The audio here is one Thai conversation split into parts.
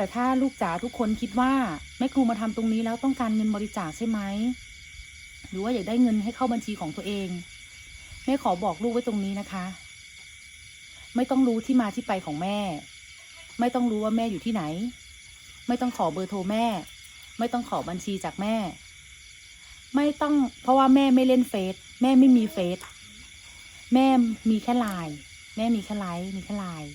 แต่ถ้าลูกจ๋าทุกคนคิดว่าแม่ครูมาทำตรงนี้แล้วต้องการเงินบริจาคใช่ไหมหรือว่าอยากได้เงินให้เข้าบัญชีของตัวเองแม่ขอบอกลูกไว้ตรงนี้นะคะ ไม่ต้องรู้ที่มาที่ไปของแม่ ไม่ต้องรู้ว่าแม่อยู่ที่ไหน ไม่ต้องขอเบอร์โทรแม่ ไม่ต้องขอบัญชีจากแม่ ไม่ต้องเพราะว่าแม่ไม่เล่นเฟซแม่ไม่มีเฟซแม่มีแค่ไลน์แม่มีแค่ไลน์มีแค่ไลน์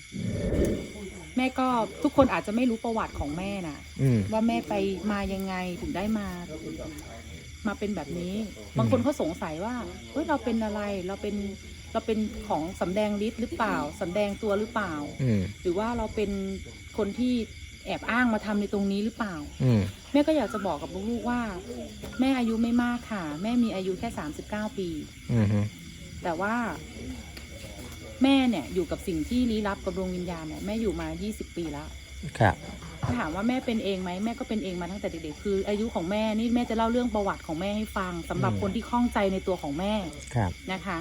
แม่ก็ทุกคนอาจจะไม่รู้ประวัติของแม่น่ะอืม ว่าแม่ไปมายังไงถึงได้มา มาเป็นแบบนี้ บางคนเขาสงสัยว่าเฮ้ยเราเป็นอะไรเราเป็นเราเป็นของสำแดงฤทธิ์หรือเปล่าสำแดงตัวหรือเปล่า อืม หรือว่าเราเป็นคนที่แอบอ้างมาทำในตรงนี้หรือเปล่า อืม แม่ก็อยากจะบอกกับลูกๆว่า แม่อายุไม่มากค่ะ แม่มีอายุแค่สามสิบเก้าปี อืมฮึแต่ว่า แม่เนี่ยอยู่กับสิ่งที่ลี้ลับกับดวงวิญญาณเนี่ยแม่อยู่มายี่สิบปีแล้วครับถ้าถามว่าแม่เป็นเองไหมแม่ก็เป็นเองมาตั้งแต่เด็กๆคือ อายุของแม่นี่แม่จะเล่าเรื่องประวัติของแม่ให้ฟังสำหรับอืมคนที่ข้องใจในตัวของแม่ครับนะคะ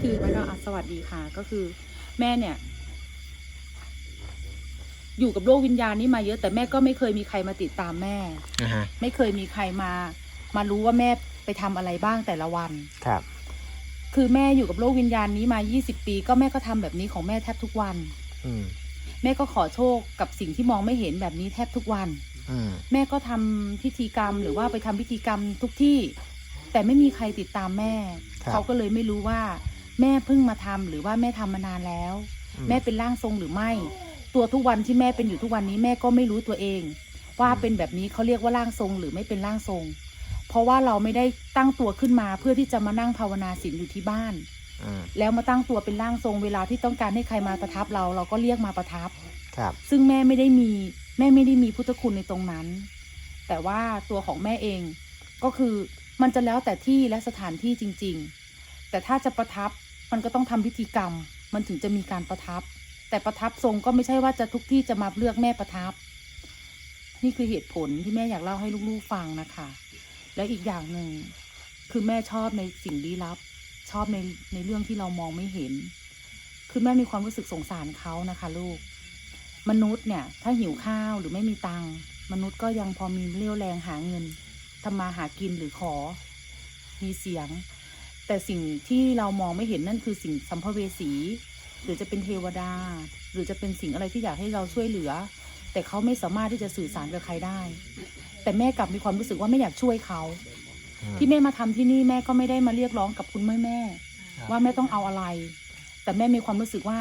คือแล้วก็อะสวัสดีค่ะ ก็คือแม่เนี่ย อยู่กับโลกวิญญาณนี้มาเยอะแต่แม่ก็ไม่เคยมีใครมาติดตามแม่อ่าฮะไม่เคยมีใครมา มารู้ว่าแม่ไปทำอะไรบ้างแต่ละวันครับ คือแม่อยู่กับโลกวิญญาณนี้มา 20 ปี ก็แม่ก็ทำแบบนี้ของแม่แทบทุกวัน อืมแม่ก็ขอโชคกับสิ่งที่มองไม่เห็นแบบนี้แทบทุกวันอืมแม่ก็ทำพิธีกรรมหรือว่าไปทำพิธีกรรมทุกที่ แต่ไม่มีใครติดตามแม่ครับเขาก็เลยไม่รู้ว่า แม่เพิ่งมาทำหรือว่าแม่ทำมานานแล้วอืมแม่เป็นร่างทรงหรือไม่ ตัวทุกวันที่แม่เป็นอยู่ทุกวันนี้แม่ก็ไม่รู้ตัวเอง ว่าเป็นแบบนี้เขาเรียกว่าร่างทรงหรือไม่เป็นร่างทรง เพราะว่าเราไม่ได้ตั้งตัวขึ้นมาเพื่อที่จะมานั่งภาวนาศีลอยู่ที่บ้าน อืมแล้วมาตั้งตัวเป็นร่างทรงเวลาที่ต้องการให้ใครมาประทับเรา เราก็เรียกมาประทับ ครับ ซึ่งแม่ไม่ได้มีแม่ไม่ได้มีพุทธคุณในตรงนั้น แต่ว่าตัวของแม่เองก็คือมันจะแล้วแต่ที่และสถานที่จริง ๆ แต่ถ้าจะประทับมันก็ต้องทำพิธีกรรม มันถึงจะมีการประทับ แต่ประทับทรงก็ไม่ใช่ว่าจะทุกที่จะมาเลือกแม่ประทับ นี่คือเหตุผลที่แม่อยากเล่าให้ลูกๆฟังนะคะ และอีกอย่างหนึ่งคือแม่ชอบในสิ่งลี้ลับ ชอบในในเรื่องที่เรามองไม่เห็น คือแม่มีความรู้สึกสงสารเขานะคะ ลูก มนุษย์เนี่ย ถ้าหิวข้าวหรือไม่มีตังมนุษย์ก็ยังพอมีเรี่ยวแรงหาเงินทำมาหากินหรือขอ มีเสียง แต่สิ่งที่เรามองไม่เห็นนั่นคือสิ่งสัมภเวสี หรือจะเป็นเทวดา หรือจะเป็นสิ่งอะไรที่อยากให้เราช่วยเหลือ แต่เขาไม่สามารถที่จะสื่อสารกับใครได้ แต่แม่กลับมีความรู้สึกว่าไม่อยากช่วยเขาอืมที่แม่มาทำที่นี่แม่ก็ไม่ได้มาเรียกร้องกับคุณแม่แม่ครับว่าแม่ต้องเอาอะไร แต่แม่มีความรู้สึกว่า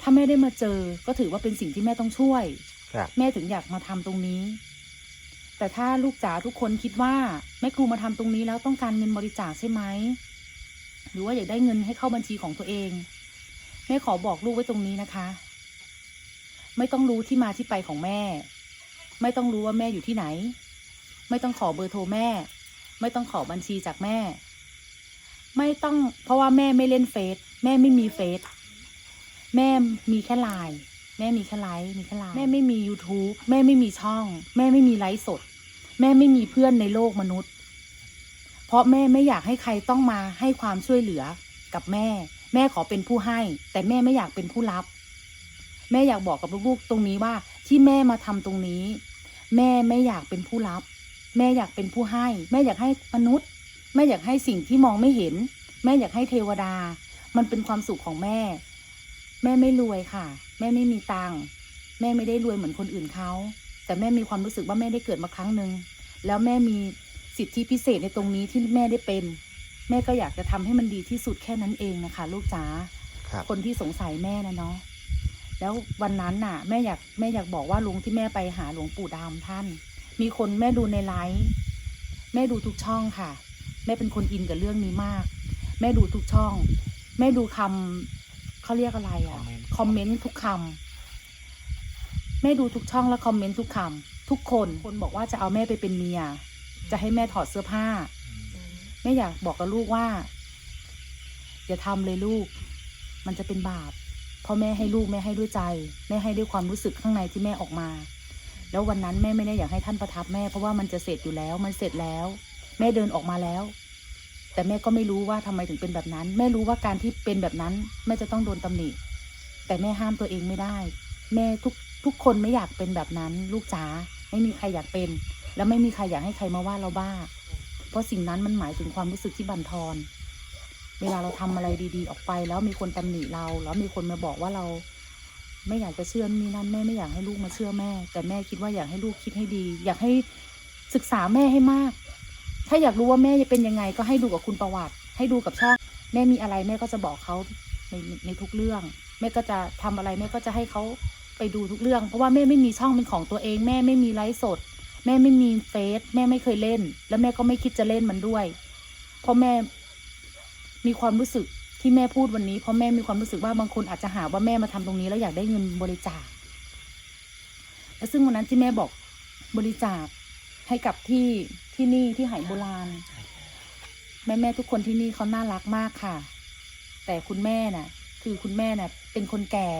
ถ้าแม่ได้มาเจอ ก็ถือว่าเป็นสิ่งที่แม่ต้องช่วยครับแม่ถึงอยากมาทำตรงนี้ แต่ถ้าลูกจ๋าทุกคนคิดว่าแม่ครูมาทำตรงนี้แล้วต้องการเงินบริจาคใช่ไหมหรือว่าอยากได้เงินให้เข้าบัญชีของตัวเองแม่ขอบอกลูกไว้ตรงนี้นะคะ ไม่ต้องรู้ที่มาที่ไปของแม่ ไม่ต้องรู้ว่าแม่อยู่ที่ไหน ไม่ต้องขอเบอร์โทรแม่ ไม่ต้องขอบัญชีจากแม่ ไม่ต้องเพราะว่าแม่ไม่เล่นเฟซแม่ไม่มีเฟซแม่มีแค่ไลน์แม่มีแค่ไลน์มีแค่ไลน์แม่ไม่มี YouTube แม่ไม่มีช่อง แม่ไม่มีไลฟ์สด แม่ไม่มีเพื่อนในโลกมนุษย์ เพราะแม่ไม่อยากให้ใครต้องมาให้ความช่วยเหลือกับแม่ แม่ขอเป็นผู้ให้ แต่แม่ไม่อยากเป็นผู้รับ แม่อยากบอกกับลูกๆตรงนี้ว่าที่แม่มาทำตรงนี้ แม่ไม่อยากเป็นผู้รับ แม่อยากเป็นผู้ให้ แม่อยากให้มนุษย์ แม่อยากให้สิ่งที่มองไม่เห็น แม่อยากให้เทวดา มันเป็นความสุขของแม่ แม่ไม่รวยค่ะ แม่ไม่มีตังค์แม่ไม่ได้รวยเหมือนคนอื่นเขาแต่แม่มีความรู้สึกว่าแม่ได้เกิดมาครั้งหนึ่งแล้วแม่มีสิทธิพิเศษในตรงนี้ที่แม่ได้เป็น แม่ก็อยากจะทำให้มันดีที่สุดแค่นั้นเองนะคะ ลูกจ๋าครับคนที่สงสัยแม่นะเนาะ แล้ววันนั้นน่ะแม่อยากแม่อยากบอกว่าลุงที่แม่ไปหาหลวงปู่ดำท่าน มีคนแม่ดูในไลฟ์แม่ดูทุกช่องค่ะ แม่เป็นคนอินกับเรื่องนี้มาก แม่ดูทุกช่อง แม่ดูคำเขาเรียกอะไรอะคอมเมนต์ทุกคำแม่ดูทุกช่องแล้วคอมเมนต์ทุกคำทุกคนคนบอกว่าจะเอาแม่ไปเป็นเมีย จะให้แม่ถอดเสื้อผ้า แม่อยากบอกกับลูกว่า อย่าทำเลยลูก มันจะเป็นบาปเพราะแม่ให้ลูกแม่ให้ด้วยใจแม่ให้ด้วยความรู้สึกข้างในที่แม่ออกมา แล้ววันนั้นแม่ไม่ได้อยากให้ท่านประทับแม่เพราะว่ามันจะเสร็จอยู่แล้วมันเสร็จแล้ว แม่เดินออกมาแล้ว แต่แม่ก็ไม่รู้ว่าทำไมถึงเป็นแบบนั้น แม่รู้ว่าการที่เป็นแบบนั้น แม่จะต้องโดนตำหนิแต่แม่ห้ามตัวเองไม่ได้ แม่ทุกทุกคนไม่อยากเป็นแบบนั้นลูกจ๋าไม่มีใครอยากเป็น แล้วไม่มีใครอยากให้ใครมาว่าเราบ้า เพราะสิ่งนั้นมันหมายถึงความรู้สึกที่บั่นทอน เวลาเราทำอะไรดีๆ ออกไป แล้วมีคนตำหนิเรา แล้วมีคนมาบอกว่าเราไม่อยากจะเชื่อนี่นั่นแม่ไม่อยากให้ลูกมาเชื่อแม่ แต่แม่คิดว่าอยากให้ลูกคิดให้ดี อยากให้ศึกษาแม่ให้มาก ถ้าอยากรู้ว่าแม่จะเป็นยังไง ก็ให้ดูกับคุณประวัติ ให้ดูกับช่องแม่มีอะไรแม่ก็จะบอกเขาในในทุกเรื่อง แม่ก็จะทำอะไรแม่ก็จะให้เขาไปดูทุกเรื่อง เพราะว่าแม่ไม่มีช่องเป็นของตัวเอง แม่ไม่มีไลฟ์สด แม่ไม่มีเฟซแม่ไม่เคยเล่น แล้วแม่ก็ไม่คิดจะเล่นมันด้วย เพราะแม่ มีความรู้สึกที่แม่พูดวันนี้เพราะแม่มีความรู้สึกว่าบางคนอาจจะหาว่าแม่มาทำตรงนี้แล้วอยากได้เงินบริจาคและซึ่งวันนั้นที่แม่บอกบริจาคให้กับที่ที่นี่ที่ไหโบราณ แม่แม่ทุกคนที่นี่เขาน่ารักมากค่ะ แต่คุณแม่น่ะ คือคุณแม่น่ะ เป็นคนแก่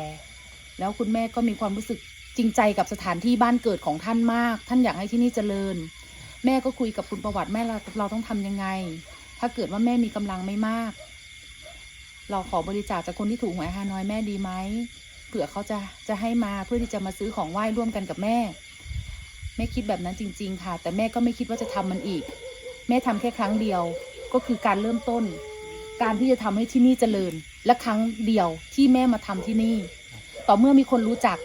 แล้วคุณแม่ก็มีความรู้สึกจริงใจกับสถานที่บ้านเกิดของท่านมาก ท่านอยากให้ที่นี่เจริญ แม่ก็คุยกับคุณประวัติแม่เราเราต้องทำยังไง ถ้าเกิดว่าแม่มีกำลังไม่มาก เราขอบริจาคจากคนที่ถูกหวยฮานอยแม่ดีไหมเผื่อเขาจะจะให้มาเพื่อที่จะมาซื้อของไหว้ร่วมกันกับแม่ แม่คิดแบบนั้นจริง ๆ ค่ะ แต่แม่ก็ไม่คิดว่าจะทำมันอีก แม่ทำแค่ครั้งเดียวก็คือการเริ่มต้น การที่จะทำให้ที่นี่เจริญ และครั้งเดียวที่แม่มาทำที่นี่ ต่อเมื่อมีคนรู้จัก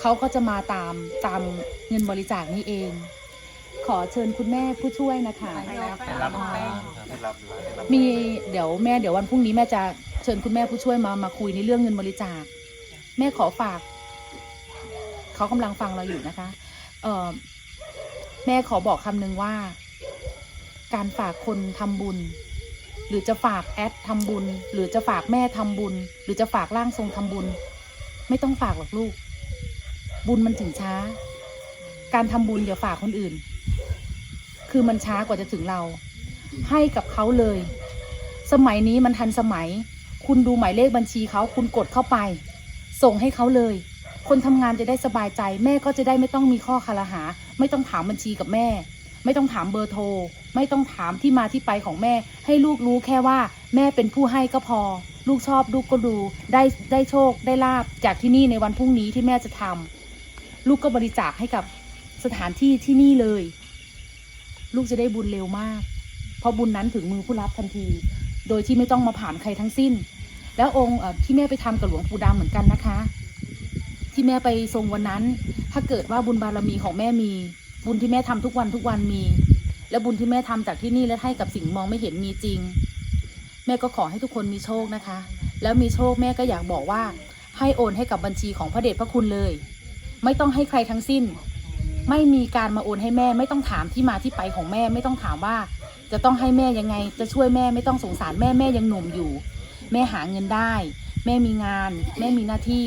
เขาก็จะมาตามตามเงินบริจาคนี้เอง ขอเชิญคุณแม่ผู้ช่วยนะคะให้ รับให้รับให้รับมีเดี๋ยวแม่เดี๋ยววันพรุ่งนี้แม่จะเชิญคุณแม่ผู้ช่วยมามาคุยในเรื่องเงินบริจาค แม่ขอฝาก เขากำลังฟังเราอยู่นะคะ เออแม่ขอบอกคำหนึ่งว่า การฝากคนทำบุญ หรือจะฝากแอดทำบุญ หรือจะฝากแม่ทำบุญ หรือจะฝากร่างทรงทำบุญ ไม่ต้องฝากหรอกลูก บุญมันถึงช้า การทำบุญอย่าฝากคนอื่น คือมันช้ากว่าจะถึงเรา ให้กับเขาเลย สมัยนี้มันทันสมัย คุณดูหมายเลขบัญชีเขาคุณกดเข้าไป ส่งให้เขาเลย คนทำงานจะได้สบายใจ แม่ก็จะได้ไม่ต้องมีข้อคารหา ไม่ต้องถามบัญชีกับแม่ ไม่ต้องถามเบอร์โทร ไม่ต้องถามที่มาที่ไปของแม่ ให้ลูกรู้แค่ว่า แม่เป็นผู้ให้ก็พอ ลูกชอบลูกก็ดู ได้ได้โชคได้ลาบจากที่นี่ในวันพรุ่งนี้ที่แม่จะทำลูกก็บริจาคให้กับสถานที่ที่นี่เลย ลูกจะได้บุญเร็วมาก เพราะบุญนั้นถึงมือผู้รับทันที โดยที่ไม่ต้องมาผ่านใครทั้งสิ้น แล้วองค์ที่แม่ไปทำกับหลวงปู่ดำเหมือนกันนะคะ ที่แม่ไปทรงวันนั้น ถ้าเกิดว่าบุญบารมีของแม่มี บุญที่แม่ทำทุกวันทุกวันมี และบุญที่แม่ทำจากที่นี่และให้กับสิ่งมองไม่เห็นมีจริง แม่ก็ขอให้ทุกคนมีโชคนะคะ แล้วมีโชคแม่ก็อยากบอกว่าให้โอนให้กับบัญชีของพระเดชพระคุณเลย ไม่ต้องให้ใครทั้งสิ้น ไม่มีการมาโอนให้แม่ ไม่ต้องถามที่มาที่ไปของแม่ ไม่ต้องถามว่า จะต้องให้แม่ยังไง จะช่วยแม่ไม่ต้องสงสารแม่แม่ยังหนุ่มอยู่ แม่หาเงินได้ แม่มีงาน แม่มีหน้าที่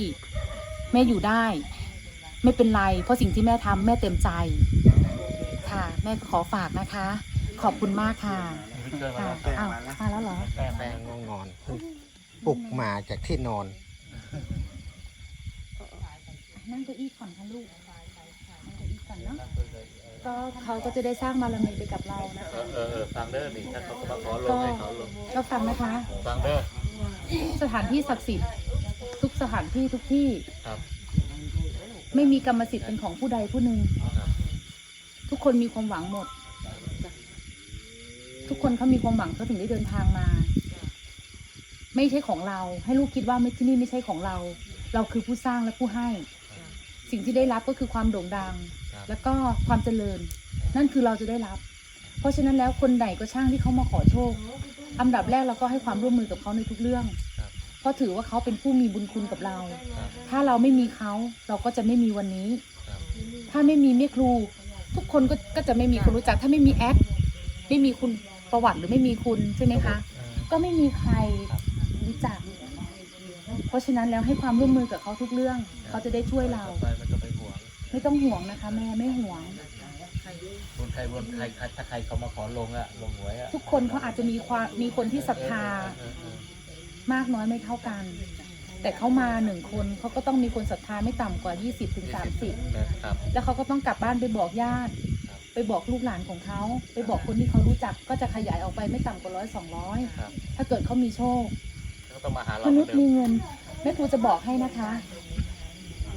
แม่อยู่ได้ ไม่เป็นไร เพราะสิ่งที่แม่ทำแม่เต็มใจ ค่ะ แม่ก็ขอฝากนะคะ ขอบคุณมากค่ะช่วยมาค่ะรับอ้าวมาแล้วเหรอแป้งแป้งง่วงนอนปลุกมาจากที่นอนนั่งเก้าอี้ก่อนค่ะลูกนั่งเก้าอี้ก่อนเนาะ ก็เขาก็จะได้สร้างบารมีไปกับเรานะคะเออเออฟังเด้อนี่ถ้าเขามาขอลงให้เขาลงก็ฟังนะคะ ฟังเด้อสถานที่ศักดิ์สิทธิ์ทุกสถานที่ทุกที่ครับไม่มีกรรมสิทธิ์เป็นของผู้ใดผู้หนึ่ง ครับทุกคนมีความหวังหมด ทุกคนเขามีความหวังเขาถึงได้เดินทางมา ไม่ใช่ของเรา ให้ลูกคิดว่าไม่ที่นี่ไม่ใช่ของเรา เราคือผู้สร้างและผู้ให้ สิ่งที่ได้รับก็คือความโด่งดังครับ แล้วก็ความเจริญ นั่นคือเราจะได้รับ เพราะฉะนั้นแล้วคนไหนก็ช่างที่เขามาขอโชค อันดับแรกเราก็ให้ความร่วมมือกับเขาในทุกเรื่องครับเพราะถือว่าเขาเป็นผู้มีบุญคุณกับเราครับถ้าเราไม่มีเขาเราก็จะไม่มีวันนี้ครับถ้าไม่มีแม่ครู ทุกคนก็ก็จะไม่มีคนรู้จัก ถ้าไม่มีแอดไม่มีคุณประวัติหรือไม่มีคุณใช่ไหมคะเออก็ไม่มีใครครับรู้จัก เพราะฉะนั้นแล้วให้ความร่วมมือกับเขาทุกเรื่อง เขาจะได้ช่วยเราต่อ ไปมันก็ไปห่วงไม่ต้องห่วงนะคะ แม่ไม่ห่วง บนใครบนใครใครถ้าใครเขามาขอลงอะลงหวยอะทุกคนเขาอาจจะมีความมีคนที่ศรัทธาเออเออมากน้อยไม่เท่ากัน แต่เขามาหนึ่งคนเขาก็ต้องมีคนศรัทธาไม่ต่ำกว่า 20ถึง30เออครับ แล้วเขาก็ต้องกลับบ้านไปบอกญาติ ครับ ไปบอกลูกหลานของเขา ไปบอกคนที่เขารู้จักก็จะขยายออกไปไม่ต่ำกว่าร้อยสองร้อยครับถ้าเกิดเขามีโชคเขาต้องมาหาเรามนุษย์เหมีมือนเดิมเงินแม่ครูจะบอกให้นะคะ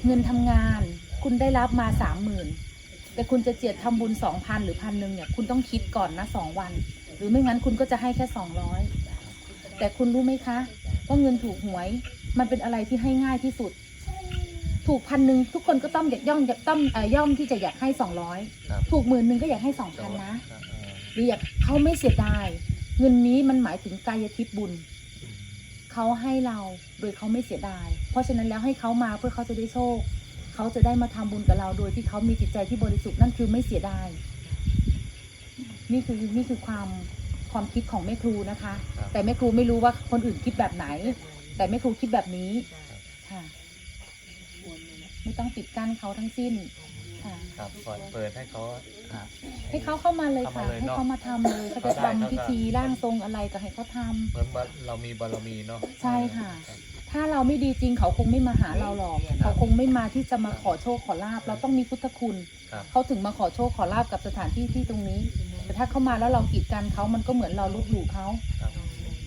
เงินทำงาน คุณได้รับมาสามหมื่นแต่คุณจะเจียดทำบุญสองพันหรือพันหนึ่งเนี่ยคุณต้องคิดก่อนนะสองวัน หรือไม่งั้นคุณก็จะให้แค่สองร้อยแต่คุณรู้ไหมคะว่าเงินถูกหวย มันเป็นอะไรที่ให้ง่ายที่สุด ถูกพันหนึ่งทุกคนก็ต้องอยากย่องอยากต้องเอ่อย่อมที่จะอยากให้สองร้อยครับถูกหมื่นหนึ่งก็อยากให้สองพันนะครับหรืออยากเขาไม่เสียดายเงินนี้มันหมายถึงกายทิพย์บุญเขาให้เราโดยเขาไม่เสียดาย เพราะฉะนั้นแล้วให้เขามาเพื่อเขาจะได้โชค เขาจะได้มาทำบุญกับเราโดยที่เขามีจิตใจที่บริสุทธิ์นั่นคือไม่เสียดายนี่คือนี่คือความความคิดของแม่ครูนะคะครับแต่แม่ครูไม่รู้ว่าคนอื่นคิดแบบไหน แต่แม่ครูคิดแบบนี้ค่ะไม่ต้องปิดกั้นเขาทั้งสิ้นค่ะครับปล่อยเปิดให้เขาอะให้เขาเข้ามาเลยค่ะเข้ามาเลยให้เนอะเขามาทำเลยเขาจะเขาได้เขาก็ทำพิธีร่างทรงอะไรก็ให้เขาทำเหมือนว่าเรามีบารมีเนาะใช่ค่ะรับ ถ้าเราไม่ดีจริงเขาคงไม่มาหาเราหรอก เขาคงไม่มาที่จะมาขอโชคขอลาบเราต้องมีพุทธคุณ ครับ เขาถึงมาขอโชคขอลาบกับสถานที่ที่ตรงนี้ แต่ถ้าเขามาแล้วเรากีดกันเขามันก็เหมือนเราลบหลู่เขา ครับ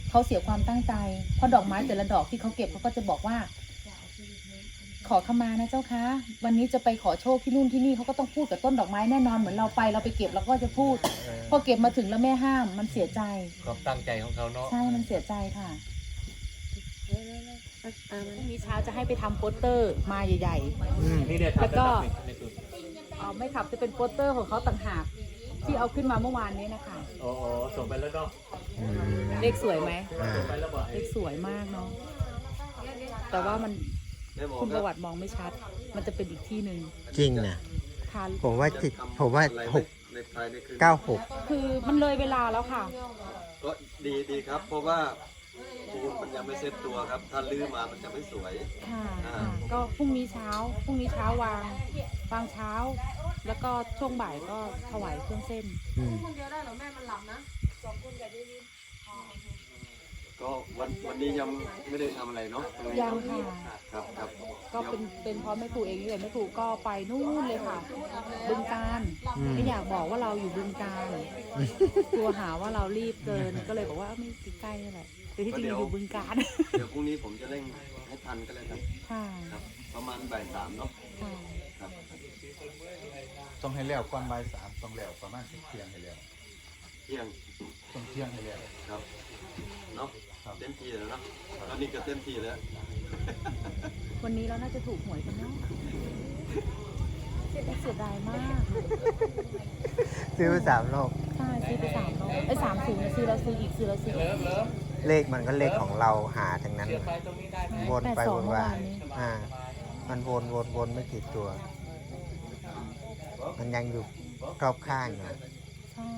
เขาเสียความตั้งใจ เพราะดอกไม้แต่ละดอกที่เขาเก็บเขาก็จะบอกว่า ขอขมานะเจ้าคะ วันนี้จะไปขอโชคที่นู่นที่นี่เขาก็ต้องพูดกับต้นดอกไม้แน่นอนเหมือนเราไปเราไปเก็บเราก็จะพูด เออพอเก็บมาถึงแล้วแม่ห้ามมันเสียใจ ความตั้งใจของเขาเนาะใช่มันเสียใจค่ะ พรุ่งนี้เช้าจะให้ไปทำโปสเตอร์มาใหญ่ อืมนี่เนี่ยแล้วก็ทำได้ครับนี่นี่คือๆเอาไม่ขับจะเป็นโปสเตอร์ของเขาต่างหากที่เอาขึ้นมาเมื่อวานนี้นะคะ โอ้โหส่งไปแล้วเนาะอืมเลขสวยไหมอ่าส่งไปแล้วบอกเลขสวยมากเนาะแต่ว่ามันคุณประวัติมองไม่ชัด มันจะเป็นอีกที่หนึ่งจริงนะทานผมว่าจิตผมว่าหกเก้าหกคือมันเลยเวลาแล้วค่ะ ก็ดีดีครับ เพราะว่า ปูนมันยังไม่เซ็ตตัวครับ ถ้าลื้อมามันจะไม่สวย ค่ะอ่า ค่ะก็พรุ่งนี้เช้าพรุ่งนี้เช้าวางวางเช้า แล้วก็ช่วงบ่ายก็ถวายเครื่องเส้น อืมก็วันวันนี้ยังไม่ได้ทำอะไรเนาะยังค่ะ ครับครับก็เป็นเป็นเพราะแม่ครูเองนี่แหละแม่ครูก็ไปนู่นเลยค่ะ บึงการอืม ไม่อยากบอกว่าเราอยู่บึงการกลัวหาว่าเรารีบเกิน ก็เลยบอกว่าไม่ใกล้ๆนั่นแหละ แต่ที่จริงเราอยู่บึงการเดี๋ยวพรุ่งนี้ผมจะเร่งให้ทันก็แล้วกันค่ะครับ ประมาณบ่ายสามเนาะค่ะครับ ต้องให้แล้วก่อนบ่ายสามต้องแล้วประมาณเที่ยงให้แล้วเที่ยงต้องเที่ยงให้แล้ว ครับเนาะครับ เต็มที่แล้วเนาะตอนนี้ก็เต็มที่แล้ว วันนี้เราน่าจะถูกหวยกันเนาะเสียดายมากซื้อไปสามรอบใช่ซื้อไปสามรอบไอ้สามศูนย์ซื้อเราซื้ออีกซื้อเราซื้ออีก เลขมันก็เลขของเราหาทั้งนั้นเสียบไปตรงนี้ได้ไหมวนแปดไปสอวงนเมื่อมาวานนี้อ่า มันวนวนวนไม่กี่ตัว มันยังอยู่รอบข้างอยู่นะใช่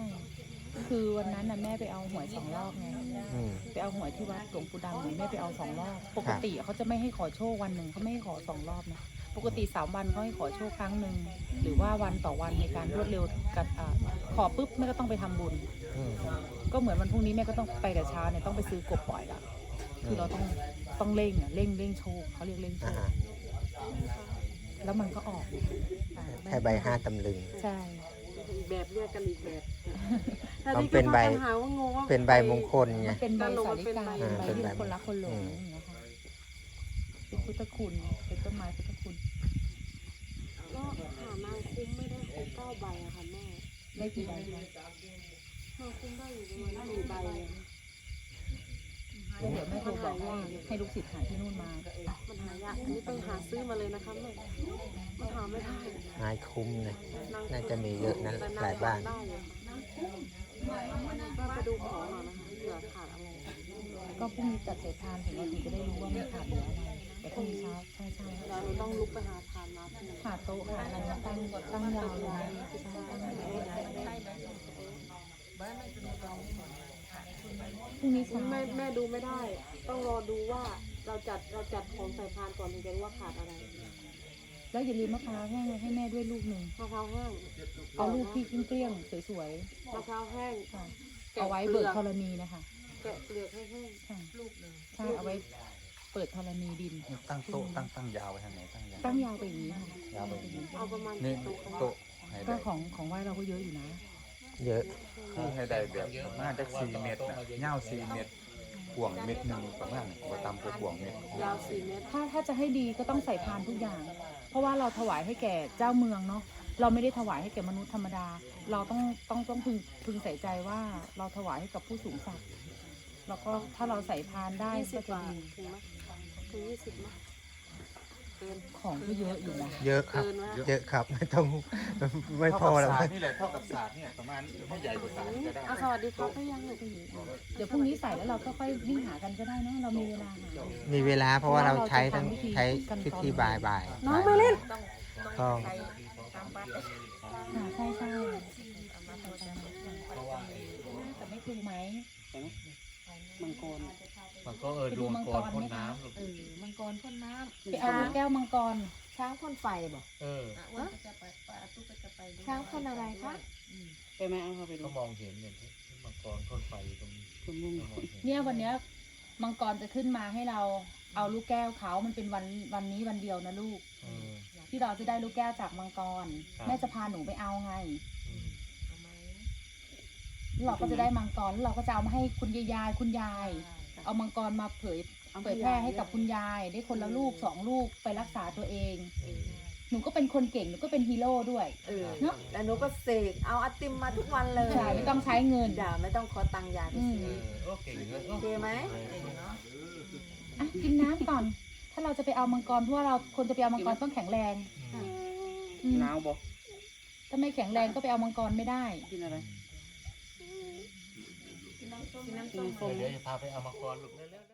คือวันนั้นน่ะแม่ไปเอาหวยสองรอบไงอืม ไปเอาหวยที่วัดหลวงปู่ดำเนี่ยแม่ไปเอาสองรอบ ปกติเขาจะไม่ให้ขอโชควันหนึ่งเขาไม่ให้ขอสองรอบนะปกติสามวันเขาให้ขอโชคครั้งหนึ่งหรือว่าวันต่อวันในการรวดเร็วกันอ่าขอปุ๊บแม่ก็ต้องไปทำบุญ อืม ก็เหมือนวันพรุ่งนี้แม่ก็ต้องไปแต่เช้าเนี่ยต้องไปซื้อกบปล่อยละคือเราต้องต้องเร่งอะเร่งเร่งโชคเขาเรียกเร่งโชอ่าคฮะแล้วมันก็ออกอ่าแค่ใบห้าตำลึง ใช่แบบเรียกกันอีกแบบมันเป็นใบแต่ที่ก็พากันหาว่างงว่า เป็นใบมงคลไงมันเป็นใบสาลิกาอ่าใบเป็นที่ใบคนรักคนหลงอืม อย่างเงี้ยค่ะเป็นพุทธคุณ เป็นต้นไม้พุทธคุณ ก็หานางคุ้มไม่ได้ครบเก้าใบอะค่ะแม่ ได้กี่ใบคะ เดี๋ยวแม่โทรบอกให้ให้ลูกศิษย์หาที่นู่นมา มันหายากอันนี้ต้องหาซื้อมาเลยนะคะแม่มันหาไม่ได้นายคุ้มนางน่าจะมีเยอะนะหลายบ้านได้อะก็ไปดูของหน่อยนะคะเผื่อขาดอะไรก็พรุ่งนี้จัดเสร็จทานถึงเราถึงจะได้รู้ว่ามันขาดเหลืออะไรแต่พรุ่งนี้เช้าใช่ใช่เดี๋ยวต้องลุกไปหาทานมาขาดโต๊ะขาดอะไรมาตั้งตั้งยาวเลยนะ พรุ่งนี้เช้าแม่แม่ดูไม่ได้ ต้องรอดูว่าเราจัดเราจัดของใส่พานก่อนถึงจะรู้ว่าขาดอะไรแล้วอย่าลืมมะพร้าวแห้งให้แม่ด้วยลูกหนึ่งมะพร้าวแห้งเอาลูกที่เปรี้ยงๆสวยมะพร้าวแห้งๆค่ะเอาไว้เบิกธรณีนะคะแกะเปลือกให้แห้งค่ะใช่เอาไว้เปิดธรณีดิน ตั้งโต๊ะตั้งตั้งยาวไว้ทางไหนตั้งยาวตั้งยาวไปอย่างนี้ค่ะยาวไปอย่างนี้เอาประมาณนี่กี่โต๊ะคะโต๊ะให้ก็ได้ของของไหว้เราก็เยอะอยู่นะ เยอะ คือให้ได้แบบประมาณจักสี่เมตรนะยาวสี่เมตรกว้างเมตรหนึ่งประมาณบ่ต่ำกว่าขวางเมตรยาวสี่เมตร ถ้าถ้าจะให้ดีก็ต้องใส่พานทุกอย่าง เพราะว่าเราถวายให้แก่เจ้าเมืองเนาะเราไม่ได้ถวายให้แก่มนุษย์ธรรมดา เราต้องต้องต้องพึงพึงใส่ใจว่าเราถวายให้กับผู้สูงศักดิ์แล้วก็ถ้าเราใส่พานได้ยี่สิก็บจะบาทดี ถึงไหมถึงยี่สิบไหมเกินของก็เยอะอยู่นะเยอะครับเกินไหมเยอะครับ ไม่ต้องไม่พอแล้วเท่ากับศาสตร์นี่แหละเท่ากับศาสตร์เนี่ยประมาณไม่ใหญ่กว่าศาสตร์ก็ได้อะสวัสดีครับพี่ยังเลยเดี๋ยวพรุ่งนี้ใส่แล้วเราก็ค่อยวิ่งหากันก็ได้เนอะเรามีเวลาหามีเวลาเพราะว่าเราใช้ทั้งเราจะทำพิธีใช้กันพิตอนธีบ่ายบ่ายน้องไม่เล่นก็ค่ะใช่ใช่แต่ไม่ครูไหมมังกร มันก็เออดวงกรพ่นน้ำลูกเออมังกรพ่นน้ำไปเอาลูกแก้วมังกร ช้างพ่นไฟบอกเออ อะว่าจะไปปลาตุ๊กจะไปดูช้างพ่นอะไรคะไปไหมเอาเขาไปดูก็มองเห็นเนี่ยที่มังกรพ่นไฟอยู่ตรงนี้คุณลุงมองเห็นเนี่ยวันเนี้ยมังกรจะขึ้นมาให้เราเอาลูกแก้วเขามันเป็นวันวันนี้วันเดียวนะลูก เออ ที่เราจะได้ลูกแก้วจากมังกร ครับ แม่จะพาหนูไปเอาไงอืมเอาไหมแล้วเราก็จะได้มังกรแล้วเราก็จะเอามาให้คุณยายคุณยาย เอามังกรมาเผยเผยแพร่ให้กับคุณยายได้คนละลูกสองลูกไปรักษาตัวเอง หนูก็เป็นคนเก่งหนูก็เป็นฮีโร่ด้วยเออเนอะแล้วหนูก็เสกเอาไอติมมาทุกวันเลยใช่ไม่ต้องใช้เงินอย่าไม่ต้องขอตังค์ยายไปอืมซื้เอออโอเคเลยโอเคไหมอะกินน้ำก่อน ถ้าเราจะไปเอามังกรเพราะว่าเราคนจะไปเอามังกรต้องแข็งแรงอืมอืมหนาวบอกถ้าไม่แข็งแรงก็ไปเอามังกรไม่ได้กินอะไรกิ นน้ำส้ม เดี๋ยวจะพาไปเอามังกรลูกเร็วๆ